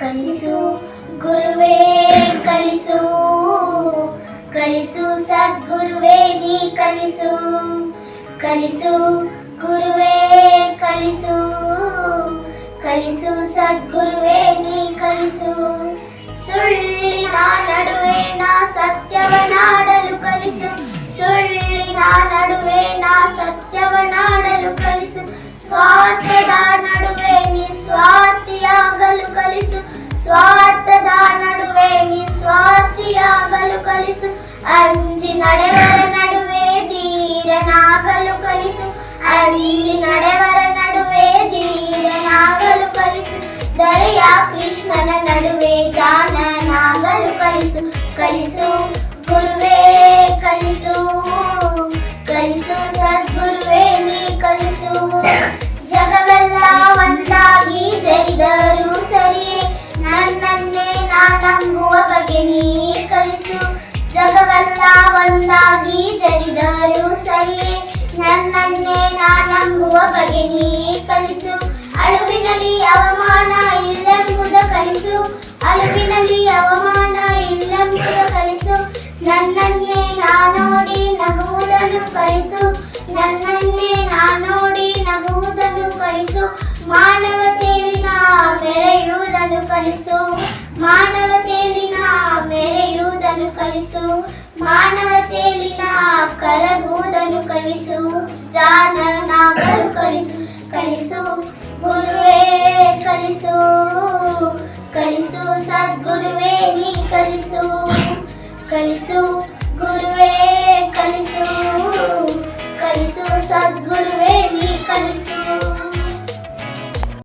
కలిసు గురువే కలిసు కలిసు సద్గురువే నీ కలిసు కలిసు గురువే కలిసు కలిసు సద్గురువే నీ కలిసు ಸುಳ್ಳಿನ ನಡುವೆ ನಾ ಸತ್ಯವನಾಡಲು ಕಲಿಸು ಸುಳ್ಳಿನ ನಡುವೆ ನಾ ಸತ್ಯವನಾಡಲು ಕಲಿಸು ಸ್ವಾರ್ಥದ కలిసు అంజి నడవర నడువే ధీర నాగలు కలిసు. అంజి నడవర నడువే ధీర నాగలు కలిసు. దరియా కృష్ణన నడువే జాన నాగలు కలిసు. కలిసు గురువే కలిసు. ನಂಬುವ ಬಗೆ ನೀ ಕಲಿಸು. ಅಳುವಿನಲ್ಲಿ ಅವಮಾನ ಇಲ್ಲೆಂಬುದ ಕಲಿಸು. ಅಳುವಿನಲ್ಲಿ ಅವಮಾನ ಇಲ್ಲೆಂಬುದ ಕಲಿಸು. ನನ್ನನ್ನೇ ನಾ ನೋಡಿ ನಗುವುದನ್ನು ಕಲಿಸು. ನನ್ನನ್ನೇ ನಾ ನೋಡಿ ನಗುವುದನ್ನು ಕಲಿಸು. ಮಾನವತೆಯಲ್ಲಿನ ಮೆರೆಯುವುದನ್ನು ಕಲಿಸು. ಮಾನವತೆಯಲ್ಲಿನ ಮೆರೆಯುವುದನ್ನು ಕಲಿಸು. ಮಾನವತೆಯಲ್ಲಿನ ಕರಗುವುದನ್ನು ಕಲಿಸು. ಜಾನ కలిసు గురువే కలిసు కలిసు సద్గురువే నీ కలిసు కలిసు